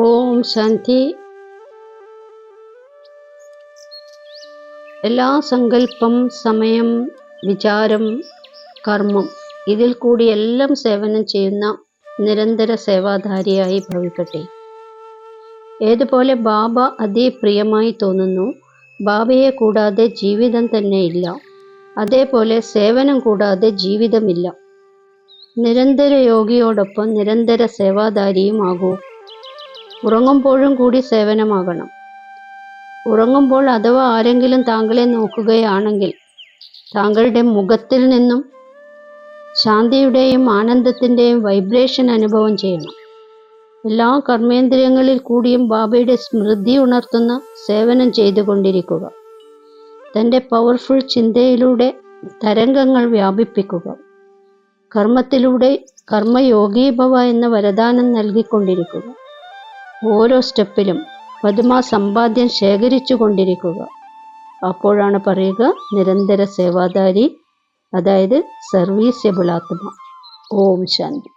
ഓം ശാന്തി. എല്ലാ സങ്കല്പം സമയം വിചാരം കർമ്മം ഇതിൽ കൂടി എല്ലാം സേവനം ചെയ്യുന്ന നിരന്തര സേവാധാരിയായി ഭവിക്കട്ടെ. ഏതുപോലെ ബാബ അതിപ്രിയമായി തോന്നുന്നു. ബാബയെ കൂടാതെ ജീവിതം തന്നെ ഇല്ല. അതേപോലെ സേവനം കൂടാതെ ജീവിതമില്ല. നിരന്തര യോഗിയോടൊപ്പം നിരന്തര സേവാധാരിയും ആകൂ. ഉറങ്ങുമ്പോഴും കൂടി സേവനമാകണം. ഉറങ്ങുമ്പോൾ അഥവാ ആരെങ്കിലും താങ്കളെ നോക്കുകയാണെങ്കിൽ താങ്കളുടെ മുഖത്തിൽ നിന്നും ശാന്തിയുടെയും ആനന്ദത്തിന്റെയും വൈബ്രേഷൻ അനുഭവം ചെയ്യണം. എല്ലാ കർമ്മേന്ദ്രിയങ്ങളിൽ കൂടിയും ബാബയുടെ സ്മൃതി ഉണർത്തുന്ന സേവനം ചെയ്തുകൊണ്ടിരിക്കുക തന്റെ പവർഫുൾ ചിന്തയിലൂടെ തരംഗങ്ങൾ വ്യാപിപ്പിക്കുക. കർമ്മത്തിലൂടെ കർമ്മയോഗീഭവ എന്ന വരദാനം നൽകിക്കൊണ്ടിരിക്കുക. ഓരോ സ്റ്റെപ്പിലും പതുമാ സമ്പാദ്യം ശേഖരിച്ചു കൊണ്ടിരിക്കുക അപ്പോഴാണ് പറയുക നിരന്തര സേവാധാരി അതായത് സർവീസ്യബിൾ ആത്മ ഓം ശാന്തി.